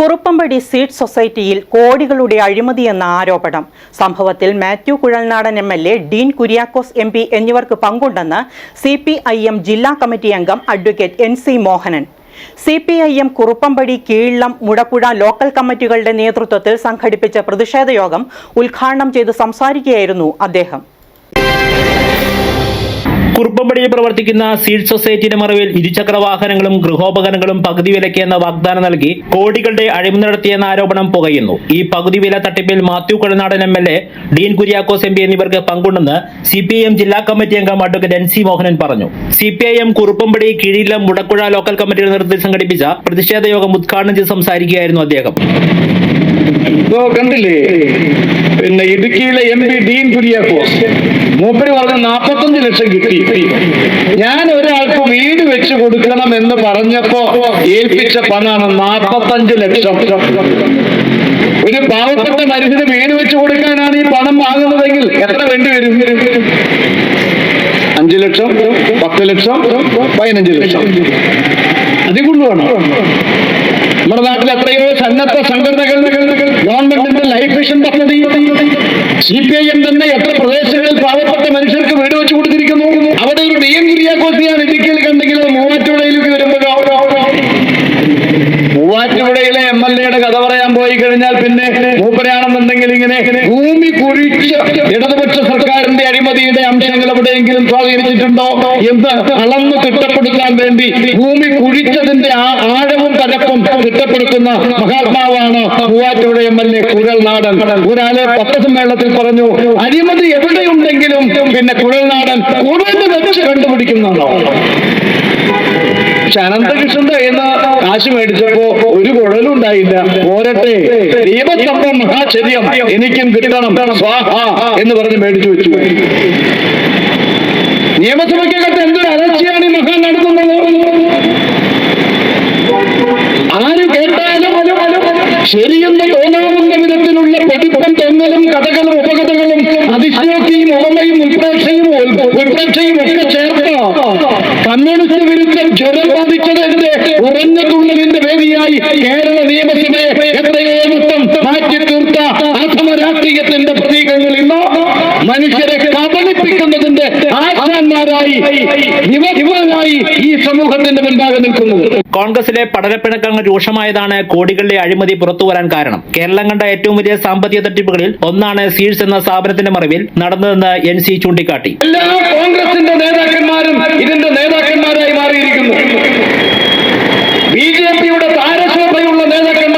Kuruppampady seed സൊസൈറ്റിയിൽ കോടികളുടെ അഴിമതിയെന്ന ആരോപണം. സംഭവത്തിൽ Mathew Kuzhalnadan M L A Dean Kuriakose M P എന്നിവർക്ക് പങ്കുണ്ടെന്ന് സി പി ഐ എം ജില്ലാ കമ്മിറ്റി അംഗം advocate N C Mohanan. C P I M Kuruppampady Keezhillam Mudappuzha local കമ്മിറ്റികളുടെ നേതൃത്വത്തിൽ സംഘടിപ്പിച്ച പ്രതിഷേധ യോഗം ഉദ്ഘാടനം ചെയ്ത് സംസാരിക്കുകയായിരുന്നു അദ്ദേഹം. കുറുപ്പമ്പടിയിൽ പ്രവർത്തിക്കുന്ന സീഡ് സൊസൈറ്റിയുടെ മറവിൽ ഇരുചക്ര വാഹനങ്ങളും ഗൃഹോപകരണങ്ങളും പകുതി വിലയ്ക്ക് എന്ന വാഗ്ദാനം നൽകി കോടികളുടെ അഴിമതി നടത്തിയെന്ന ആരോപണം പുകയുന്നു. ഈ പകുതി വില തട്ടിപ്പിൽ Mathew Kuzhalnadan M L A Dean Kuriakose M P എന്നിവർക്ക് പങ്കുണ്ടെന്ന് സി പി എം ജില്ലാ കമ്മിറ്റി അംഗം അഡ്വക്കേറ്റ് എൻ സി മോഹനൻ പറഞ്ഞു. C P I M Kuruppampady Keezhillam Mudakkuzha local കമ്മിറ്റിയുടെ നേതൃത്വത്തിൽ സംഘടിപ്പിച്ച പ്രതിഷേധ യോഗം ഉദ്ഘാടനം ചെയ്ത് സംസാരിക്കുകയായിരുന്നു അദ്ദേഹം. കണ്ടില്ലേ? പിന്നെ ഇടുക്കിയിലെ എം പി ഡീൻ കുര്യാക്കോസ് മൂപ്പര് പറഞ്ഞ നാപ്പത്തഞ്ച് ലക്ഷം കിട്ടി. ഞാൻ ഒരാൾക്ക് വീട് വെച്ച് കൊടുക്കണം എന്ന് പറഞ്ഞപ്പോ ഏൽപ്പിച്ച പണമാണ് നാപ്പത്തഞ്ച് ലക്ഷം ഒരു പാവപ്പെട്ട മനുഷ്യന് വീട് വെച്ച് കൊടുക്കാനാണ് ഈ പണം വാങ്ങുന്നതെങ്കിൽ എത്ര വേണ്ടി വരും അഞ്ചു ലക്ഷം പത്ത് ലക്ഷം പതിനഞ്ച് ലക്ഷം അതിൽ കൊണ്ടുവേണം നമ്മുടെ നാട്ടിൽ എത്രയോ സന്നദ്ധ സംഘടനകൾ ഗവൺമെന്റിന്റെ ലൈഫ് മിഷൻ പദ്ധതി സി പി ഐ എം തന്നെ എത്ര പ്രദേശങ്ങളിൽ പാവപ്പെട്ട മനുഷ്യർക്ക് അംശങ്ങൾ എവിടെയെങ്കിലും സ്വാധീനിച്ചിട്ടുണ്ടോ? എന്ന് അളന്ന് തിട്ടപ്പെടുത്താൻ വേണ്ടി ഭൂമി കുഴിച്ചതിന്റെ ആ ആഴവും പരപ്പും തിട്ടപ്പെടുത്തുന്ന മഹാത്മാവാണ് Muvattupuzha M L A Kuzhalnadan. ഒരാളെ പത്രസമ്മേളനത്തിൽ പറഞ്ഞു അഴിമതി എവിടെയുണ്ടെങ്കിലും പിന്നെ കുഴൽനാടൻ കൂടുതൽ വെച്ച് കണ്ടുപിടിക്കുന്നുണ്ടോ? പക്ഷെ അനന്തകൃഷ്ണൻ കയ്യിൽ കാശ് മേടിച്ചപ്പോ ഒരു കുഴലും ഉണ്ടായില്ല. പോരട്ടെ ദീപസ്തംഭം മഹാചര്യം. എനിക്കും കിട്ടണം. സ്വാഹ എന്ന് പറഞ്ഞ് മേടിച്ചു വെച്ചു. നിയമസഭയ്ക്കകത്ത് എന്തൊരു അലർച്ചയാണ് ഈ മഹാൻ നടത്തുന്നത്? ആര് കേട്ടാലും ശരിയെന്ന് തോന്നാവുന്ന വിധത്തിലുള്ള പ്രതിപ്പം തോന്നലും കഥകളും ഉപകഥകളും അതിശയോക്തിയും ഓമയും ഉൾപ്രേക്ഷയും ഉൾപ്രേക്ഷയും ഒക്കെ ചേർത്ത് കമ്മ്യൂണിസ്റ്റ് വിരുദ്ധം ജ്വരം ബാധിച്ചതിന്റെ ഉറഞ്ഞ തുള്ളലിന്റെ വേദിയായി കേരള നിയമസഭയെ എത്രയോ മാറ്റി വിവരമായി ഈ സമൂഹത്തിന്റെ മുൻപാകെ നിൽക്കുന്നത്. കോൺഗ്രസിലെ പഠനപ്പിണക്കങ്ങൾ രൂക്ഷമായതാണ് കോടികളുടെ അഴിമതി പുറത്തുവരാൻ കാരണം. കേരളം കണ്ട ഏറ്റവും വലിയ സാമ്പത്തിക തട്ടിപ്പുകളിൽ ഒന്നാണ് സീഡ്സ് എന്ന സ്ഥാപനത്തിന്റെ മറവിൽ നടന്നതെന്ന് എൻ സി ചൂണ്ടിക്കാട്ടി. എല്ലാ കോൺഗ്രസിന്റെ നേതാക്കന്മാരും ഇതിന്റെ നേതാക്കന്മാരായി മാറിയിരിക്കുന്നു. ബി ജെ പിയുടെ താരശോഭയുള്ള നേതാക്കന്മാരൊക്കെ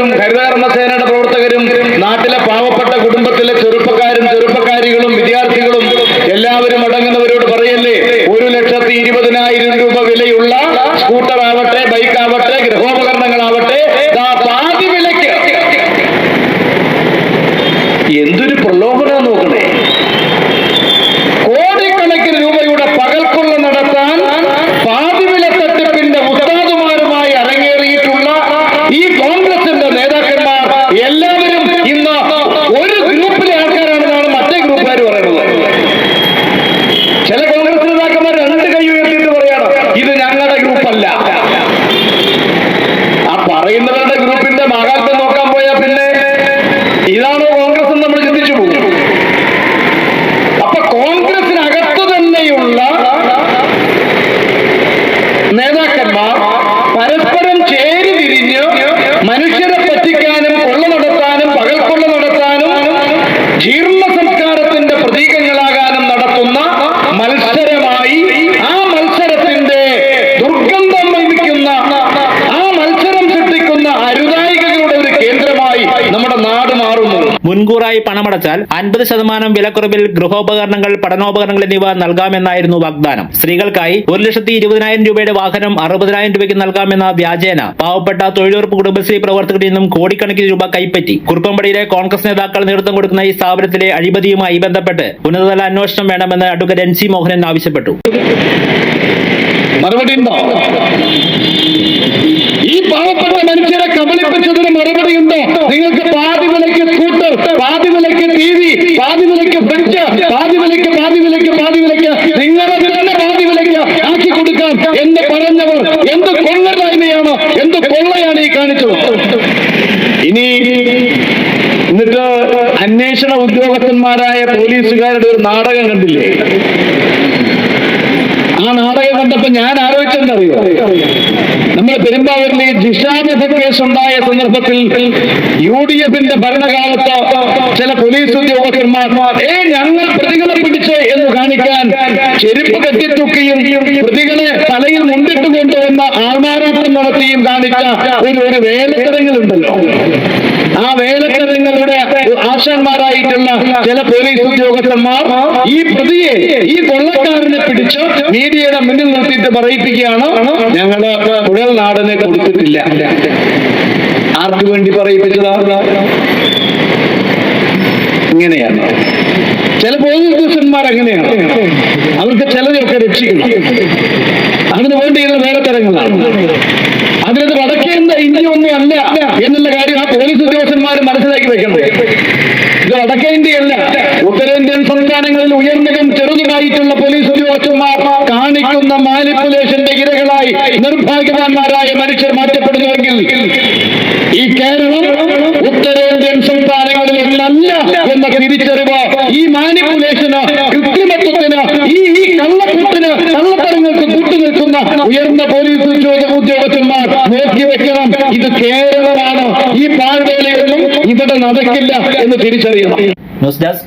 പ്രവർത്തകരും ഹരിതകർമ്മ സേനയുടെ പ്രവർത്തകരും നാട്ടിലെ പാവപ്പെട്ട കുടുംബത്തിലെ ചെറുപ്പക്കാരും ചെറുപ്പക്കാരികളും വിദ്യാർത്ഥികളും എല്ലാവരും അടങ്ങുന്നവരോട് പറയല്ലേ ഒരു ലക്ഷത്തി ഇരുപതിനായിരം രൂപ വിലയുള്ള സ്കൂട്ടർ ആവട്ടെ ബൈക്ക് ആവട്ടെ ഗൃഹോപകരണങ്ങളാവട്ടെ ദാ പാതി വിലയ്ക്ക് എന്തൊരു പ്രലോഭന നോക്കണേ കോടിക്കണക്കിന് രൂപയുടെ പകൽക്കൊള്ള നടത്താൻ പാതിവില തട്ടിപ്പിന്റെ ഉസ്താദുമാരുമായി അരങ്ങേറിയിട്ടുള്ള ഈ കോൺഗ്രസിന്റെ നേതാക്കന്മാർ എല്ലാവരും ഇന്ന് ഒരു ഗ്രൂപ്പിലെ ആൾക്കാരാണെന്നാണ് മുൻകൂറായി പണമടച്ചാൽ അൻപത് ശതമാനം വിലക്കുറവിൽ ഗൃഹോപകരണങ്ങൾ പഠനോപകരണങ്ങൾ എന്നിവ നൽകാമെന്നായിരുന്നു വാഗ്ദാനം. സ്ത്രീകൾക്കായി ഒരു ലക്ഷത്തി ഇരുപതിനായിരം രൂപയുടെ വാഹനം അറുപതിനായിരം രൂപയ്ക്ക് നൽകാമെന്ന വ്യാജേന പാവപ്പെട്ട തൊഴിലുറപ്പ് കുടുംബശ്രീ പ്രവർത്തകരിൽ നിന്നും കോടിക്കണക്കിന് രൂപ കൈപ്പറ്റി. കുറുപ്പമ്പടിയിലെ കോൺഗ്രസ് നേതാക്കൾ നേതൃത്വം കൊടുക്കുന്ന ഈ സ്ഥാപനത്തിലെ അഴിമതിയുമായി ബന്ധപ്പെട്ട് ഉന്നതതല അന്വേഷണം വേണമെന്ന് അഡ്വക്കേറ്റ് എൻ സി മോഹനൻ ആവശ്യപ്പെട്ടു. മറുപടി പാതി വിലയ്ക്ക് ഫ്രിഡ്ജ് പാതി വിലയ്ക്ക് പാതി വിലയ്ക്ക് പാതി വിലയ്ക്ക് നിങ്ങളെ തന്നെ പാതി വിലയ്ക്ക് ആക്കി കൊടുക്കാം എന്ന് പറഞ്ഞവർ എന്ത് കൊള്ളരായ്മയാണ് എന്ത് കൊള്ളയാണ് ഈ കാണിച്ചത് ഇനി എന്നിട്ട് അന്വേഷണ ഉദ്യോഗസ്ഥന്മാരായ പോലീസുകാരുടെ ഒരു നാടകം കണ്ടില്ലേ? ആ നാടകം കണ്ടപ്പോ ഞാൻ ആലോചിച്ചെന്നറിയോ നമ്മുടെ പെരുമ്പാവൂരിലെ ഈ ജിഷാബ് ഉണ്ടായ സന്ദർഭത്തിൽ യു ഡി എഫിന്റെ ഭരണകാലത്ത് ചില പോലീസ് ഉദ്യോഗസ്ഥന്മാർ ഏ ഞങ്ങൾ പ്രതികളെ പിടിച്ച് എന്ന് കാണിക്കാൻ ചെരുപ്പ് കെട്ടിത്തൂക്കിയും പ്രതികളെ തലയിൽ മുണ്ടിട്ട് കൊണ്ടുവന്ന ആൾമാറാട്ടം നടത്തിയും കാണിച്ച ഒരു ഒരു വേലക്കിടങ്ങളുണ്ടല്ലോ ആ വേലത്തരങ്ങളുടെ ആശാന്മാരായിട്ടുള്ള ചില പോലീസ് ഉദ്യോഗസ്ഥന്മാർ ഈ പ്രതിയെ ഈ കൊള്ളക്കാരനെ പിടിച്ച് മീഡിയയുടെ മുന്നിൽ നിർത്തിയിട്ട് പറയിപ്പിക്കുകയാണ്. ഞങ്ങൾ കുഴൽ നാടനെ കൊടുത്തിട്ടില്ല. ആർക്ക് വേണ്ടി പറയിപ്പിച്ചതാണ് ഇങ്ങനെയാണ്. ചില പോലീസ് ഉദ്യോഗസ്ഥന്മാർ അങ്ങനെയാണ്. അവർക്ക് ചിലരെയൊക്കെ രക്ഷിക്കണം. അതിനു വേണ്ടിയുള്ള നേരത്തരങ്ങളാണ് അതിനത് വടക്കേണ്ട ഇന്ത്യ ഒന്നും അല്ല എന്നുള്ള കാര്യം ആ പോലീസ് ഉദ്യോഗസ്ഥന്മാർ മനസ്സിലാക്കി വെക്കണം ഇത് വടക്കേ ഇന്ത്യയല്ല ഉത്തരേന്ത്യൻ സംസ്ഥാനങ്ങളിൽ ഉയർന്നതും ചെറുതുമായിട്ടുള്ള പോലീസ് ഉദ്യോഗസ്ഥന്മാർ കാണിക്കുന്ന മാനിപ്പുലേഷന്റെ ഇരകളായി നിർഭാഗ്യവാന്മാരായ മനുഷ്യർ മാറ്റപ്പെടുന്നുവെങ്കിൽ ഈ കേരളം ഉത്തരേന്ത്യൻ സംസ്ഥാനങ്ങളിൽ അല്ല എന്ന തിരിച്ചറിവ് ഈ മാനിപ്പുലേഷന് കൃത്രിമത്വത്തിന് ഈ ഈ കള്ളക്കൂട്ടിന് കള്ളത്തരങ്ങൾക്ക് കൂട്ടുനിൽക്കുന്ന ഉയർന്ന പോലീസ് ഉദ്യോഗ ഉദ്യോഗസ്ഥന്മാർ നോക്കി വെക്കണം. ഇത് കേരളമാണ്. ഈ പാഴ്വേലയൊന്നും ഇവിടെ നടക്കില്ല എന്ന് തിരിച്ചറിയണം. News desk